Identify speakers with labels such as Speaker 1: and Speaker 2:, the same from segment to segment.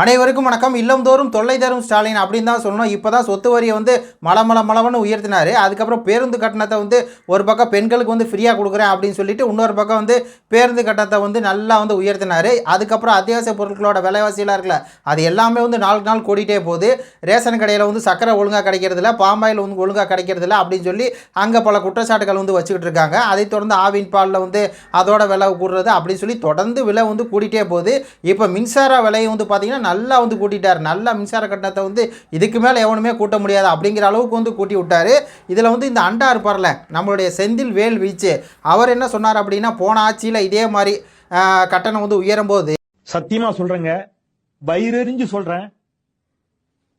Speaker 1: அனைவருக்கும் வணக்கம். இல்லம்தோறும் தொல்லை தரும் ஸ்டாலின் அப்படின்னு தான் சொல்லணும். இப்போ தான் சொத்து வரியை வந்து மலை மலை மலவன்னு உயர்த்தினார். அதுக்கப்புறம் பேருந்து கட்டணத்தை வந்து ஒரு பக்கம் பெண்களுக்கு வந்து ஃப்ரீயாக கொடுக்குறேன் அப்படின்னு சொல்லிட்டு இன்னொரு பக்கம் வந்து பேருந்து கட்டணத்தை வந்து நல்லா வந்து உயர்த்தினார். அதுக்கப்புறம் அத்தியாவசிய பொருட்களோட விலைவாசியெல்லாம் இருக்குல்ல அது எல்லாமே வந்து நாளுக்கு நாள் கூடிட்டே போகுது. ரேஷன் கடையில் வந்து சக்கரை ஒழுங்காக கிடைக்கிறதில்ல பாம்பாயில் வந்து ஒழுங்காக கிடைக்கிறதில்ல அப்படின்னு சொல்லி அங்கே பல குற்றச்சாட்டுகள் வந்து வச்சுக்கிட்டு இருக்காங்க. அதை தொடர்ந்து ஆவின் பாலில் வந்து அதோட விலை கூடுறது அப்படின்னு சொல்லி தொடர்ந்து விலை வந்து கூடிட்டே போகுது. இப்போ மின்சார விலையை வந்து பார்த்திங்கன்னா நல்லா வந்து கூட்டிட்டார். நல்லா மின்சார கட்டணத்தை வந்து இதுக்கு மேலே எவனுமே கூட்ட முடியாது அப்படிங்கிற அளவுக்கு வந்து கூட்டி விட்டார். இதில் வந்து இந்த அண்டா இருப்பார்ல நம்மளுடைய செந்தில் வேல் வீச்சு அவர் என்ன சொன்னார் அப்படின்னா போன ஆட்சியில் இதே மாதிரி கட்டணம் வந்து உயரும்
Speaker 2: போது சத்தியமாக சொல்கிறேங்க வயிறறிஞ்சு சொல்கிறேன்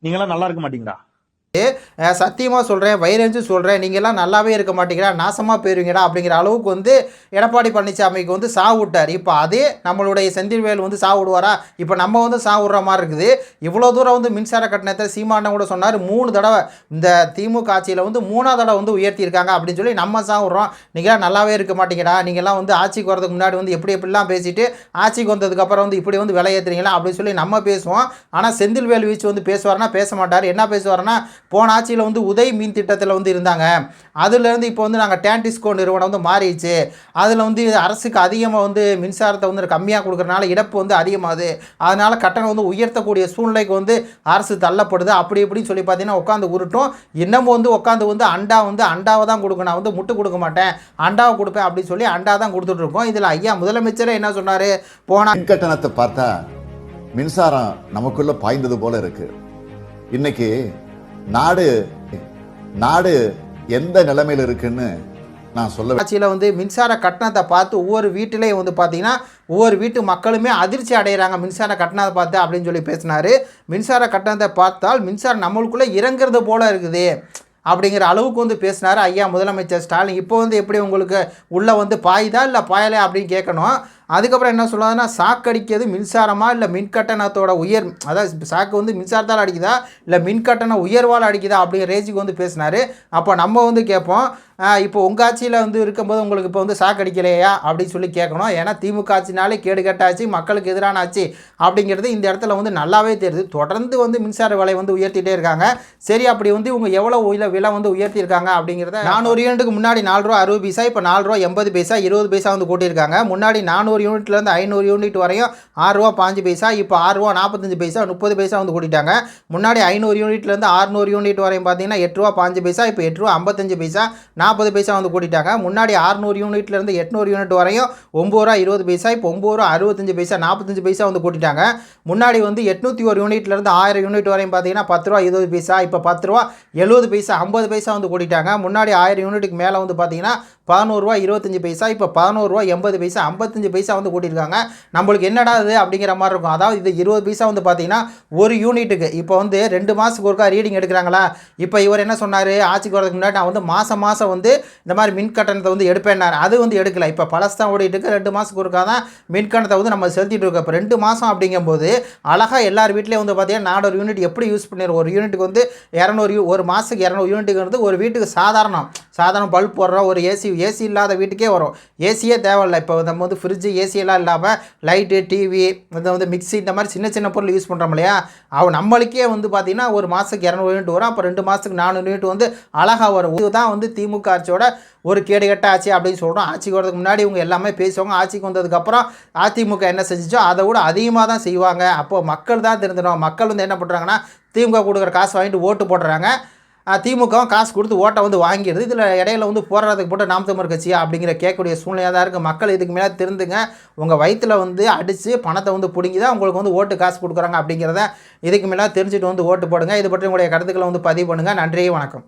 Speaker 2: நீங்களாம் நல்லா இருக்க மாட்டீங்களா?
Speaker 1: சத்தியமாக சொல்கிறேன் வைரஞ்சு சொல்கிறேன் நீங்கள்லாம் நல்லாவே இருக்க மாட்டீங்களா நாசமாக போயிருவீங்கடா அப்படிங்கிற அளவுக்கு வந்து எடப்பாடி பழனிசாமிக்கு வந்து சாவு விட்டார் இப்போ அதே நம்மளுடைய செந்தில்வேல் வந்து சாவு விடுவாரா இப்போ நம்ம வந்து சாவு விடுற மாதிரி இருக்குது. இவ்வளோ தூரம் வந்து மின்சார கட்டணத்தை சீமானம் கூட சொன்னார் மூணு தடவை இந்த திமுக ஆட்சியில் வந்து மூணாவது தடவை வந்து உயர்த்தியிருக்காங்க அப்படின்னு சொல்லி நம்ம சாவு விடுறோம் நீங்களாம் நல்லாவே இருக்க மாட்டீங்கடா. நீங்கள்லாம் வந்து ஆட்சிக்கு வரதுக்கு முன்னாடி வந்து எப்படி எப்படிலாம் பேசிட்டு ஆட்சிக்கு வந்ததுக்கப்புறம் வந்து இப்படி வந்து விலை ஏற்றுறீங்களா அப்படின்னு சொல்லி நம்ம பேசுவோம். ஆனால் செந்தில்வேல் வீச்சு வந்து பேசுவார்னா பேச மாட்டார். என்ன பேசுவார்னா போன ஆட்சியில் வந்து உதய் மீன் திட்டத்தில் வந்து இருந்தாங்க. அதுலேருந்து இப்போ வந்து நாங்கள் டேன்டிஸ்கோ நிறுவனம் வந்து மாறிடுச்சு. அதில் வந்து அரசுக்கு அதிகமாக வந்து மின்சாரத்தை வந்து கம்மியாக கொடுக்குறனால இழப்பு வந்து அதிகமாகுது. அதனால் கட்டணம் வந்து உயர்த்தக்கூடிய சூழ்நிலைக்கு வந்து அரசு தள்ளப்படுது. அப்படி இப்படின்னு சொல்லி பார்த்தீங்கன்னா உட்காந்து உருட்டும் இன்னமும் வந்து உட்காந்து வந்து அண்டா வந்து அண்டாவை தான் கொடுக்கும். நான் வந்து முட்டு கொடுக்க மாட்டேன். அண்டாவை கொடுப்பேன் அப்படின்னு சொல்லி அண்டா தான் கொடுத்துட்ருக்கோம் இதில் ஐயா முதலமைச்சரே என்ன சொன்னார்? போன
Speaker 3: மின் கட்டணத்தை பார்த்தா மின்சாரம் நமக்குள்ளே பாய்ந்தது போல இருக்குது இன்னைக்கு நாடு நாடு எந்த நிலைமையில் இருக்குன்னு நான் சொல்ல
Speaker 1: ஆட்சியில் வந்து மின்சார கட்டணத்தை பார்த்து ஒவ்வொரு வீட்டிலையும் வந்து பார்த்தீங்கன்னா ஒவ்வொரு வீட்டு மக்களுமே அதிர்ச்சி அடைகிறாங்க மின்சார கட்டணத்தை பார்த்து அப்படின்னு சொல்லி பேசினார். மின்சார கட்டணத்தை பார்த்தால் மின்சாரம் நம்மளுக்குள்ளே இறங்குறது போல இருக்குது அப்படிங்கிற அளவுக்கு வந்து பேசினார் ஐயா முதலமைச்சர் ஸ்டாலின். இப்போ வந்து எப்படி உங்களுக்கு உள்ளே வந்து பாயுதா இல்லை பாயலை அப்படின்னு கேட்கணும். அதுக்கப்புறம் என்ன சொல்லாதுன்னா சாக்கு அடிக்கிறது மின்சாரமா இல்லை மின் கட்டணத்தோட உயர் அதாவது சாக்கு வந்து மின்சாரத்தால் அடிக்குதா இல்லை மின்கட்டண உயர்வால் அடிக்குதா அப்படிங்கிற ரேஞ்சுக்கு வந்து பேசினார். அப்போ நம்ம வந்து கேட்போம் இப்போ உங்கள் ஆட்சியில் வந்து இருக்கும்போது உங்களுக்கு இப்போ வந்து சாக்கடிக்கலையா அப்படின்னு சொல்லி கேட்கணும். ஏன்னா திமுக ஆட்சினாலே கேடு கட்டாச்சு மக்களுக்கு எதிரான ஆட்சி அப்படிங்கிறது இந்த இடத்துல வந்து நல்லாவே தெரியுது. தொடர்ந்து வந்து மின்சார விலை வந்து உயர்த்திட்டே இருக்காங்க. சரி அப்படி வந்து இவங்க எவ்வளோ விலை விலை வந்து உயர்த்தியிருக்காங்க அப்படிங்கிறத நானூறு யூனிட்டுக்கு முன்னாடி நாலு ரூபா அறுபது பைசா இப்போ நாலு ரூபா எண்பது பைசா இருபது பைசா வந்து கூட்டியிருக்காங்க. முன்னாடி நானூறு யூனிட்லேருந்து ஐநூறு யூனிட் வரையும் ஆறு ரூபா பாஞ்சு பைசா இப்போ ஆறு ரூபா நாற்பத்தஞ்சு பைசா முப்பது பைசா வந்து கூட்டிட்டாங்க. முன்னாடி ஐநூறு யூனிட்லேருந்து ஆறுநூறு யூனிட் வரையும் பார்த்தீங்கன்னா எட்டு ரூபா பாஞ்சு பைசா இப்போ எட்டு ரூபா ஐம்பத்தஞ்சு பைசா. நாற்பது பைசா வந்து கூட்டிட்டாங்க. முன்னாடி ஆறுநூறு யூனிட்லேருந்து எட்நூறு யூனிட் வரையும் ஒம்பது ரூபா இருபது பைசா இப்போ ஒம்பது ரூபா அறுபத்தஞ்சு பைசா நாற்பத்தஞ்சு பைசா வந்து கூட்டிட்டாங்க. முன்னாடி வந்து எட்நூற்றி ஒரு யூனிட்லேருந்து ஆயிரம் யூனிட் வரையும் பார்த்தீங்கன்னா பத்து ரூபா இருபது பைசா இப்போ பத்து ரூபா எழுபது பைசா ஐம்பது பைசா வந்து கூட்டிட்டாங்க. முன்னாடி ஆயிரம் யூனிட்டுக்கு மேலே வந்து பார்த்தீங்கன்னா பதினோருவா இருபத்தஞ்சி பைசா இப்போ பதினோருவா எண்பது பைசா ஐம்பத்தஞ்சு பைசா வந்து கூட்டியிருக்காங்க. நம்மளுக்கு என்னடா இது அப்படிங்கிற மாதிரி இருக்கும். அதாவது இது இருபது பைசா வந்து பார்த்தீங்கன்னா ஒரு யூனிட்டுக்கு. இப்போ வந்து ரெண்டு மாதத்துக்கு ஒருக்கா ரீடிங் எடுக்கிறாங்களா? இப்போ இவர் என்ன சொன்னார்? ஆட்சிக்கு வரதுக்கு முன்னாடி நான் வந்து மாதம் மாதம் வந்து இந்த மாதிரி மின் கட்டணத்தை வந்து எடுப்பேன்னார். அது வந்து எடுக்கல. இப்போ பழசு தான் ஓடிட்டு இருக்கு. ரெண்டு மாதத்துக்கு ஒருக்கா தான் மின் கட்டணத்தை வந்து நம்ம செலுத்திட்டு இருக்கோம். இப்போ ரெண்டு மாதம் அப்படிங்கும்போது அழகாக எல்லார் வீட்லேயும் வந்து பார்த்தீங்கன்னா நானூறு யூனிட் எப்படி யூஸ் பண்ணிடுவோம் ஒரு யூனிட்டுக்கு வந்து இரநூறு ஒரு மாதத்துக்கு இரநூறு யூனிட்டுக்கு வந்து ஒரு வீட்டுக்கு சாதாரணம். சாதாரண பல்ப் போடுறோம் ஒரு ஏசி ஏசி இல்லாத வீட்டுக்கே வரும். ஏசியே தேவையில்லை. இப்போ நம்ம வந்து ஃப்ரிட்ஜு ஏசியெல்லாம் இல்லாமல் லைட்டு டிவி இந்த வந்து மிக்ஸி இந்த மாதிரி சின்ன சின்ன பொருள் யூஸ் பண்ணுறோம் இல்லையா? அவன் நம்மளுக்கே வந்து பார்த்திங்கன்னா ஒரு மாதத்துக்கு இரநூறு யூனிட் வரும். அப்போ ரெண்டு மாதத்துக்கு நானூறு யூனிட் வந்து அழகாக வரும். இதுதான் வந்து திமுக ஆட்சியோட ஒரு கேடு கட்ட ஆட்சி அப்படின்னு சொல்கிறோம் ஆட்சிக்கு வரதுக்கு முன்னாடி இவங்க எல்லாமே பேசுவாங்க. ஆட்சிக்கு வந்ததுக்கப்புறம் அதிமுக என்ன செஞ்சுச்சோ அதை விட அதிகமாக தான் செய்வாங்க. அப்போது மக்கள் தான் திருந்தணும். மக்கள் வந்து என்ன பண்ணுறாங்கன்னா திமுக கொடுக்குற காசு வாங்கிட்டு ஓட்டு போடுறாங்க திமுகவும் காசு கொடுத்து ஓட்டை வந்து வாங்கிடுது. இதில் இடையில வந்து போராட்டத்துக்கு போட்டு நாம் தமிழ் கட்சியா அப்படிங்கிற கேட்கக்கூடிய சூழ்நிலையாக தான் இருக்குது மக்கள் இதுக்கு மேலே திருந்துங்க. உங்கள் வயிற்றில் வந்து அடித்து பணத்தை வந்து பிடுங்கி தான் உங்களுக்கு வந்து ஓட்டு காசு கொடுக்குறாங்க அப்படிங்கிறத இதுக்கு மேலே தெரிஞ்சுட்டு வந்து ஓட்டு போடுங்க. இது பற்றி உங்களுடைய கருத்துக்களை வந்து பதிவு பண்ணுங்கள் நன்றி வணக்கம்.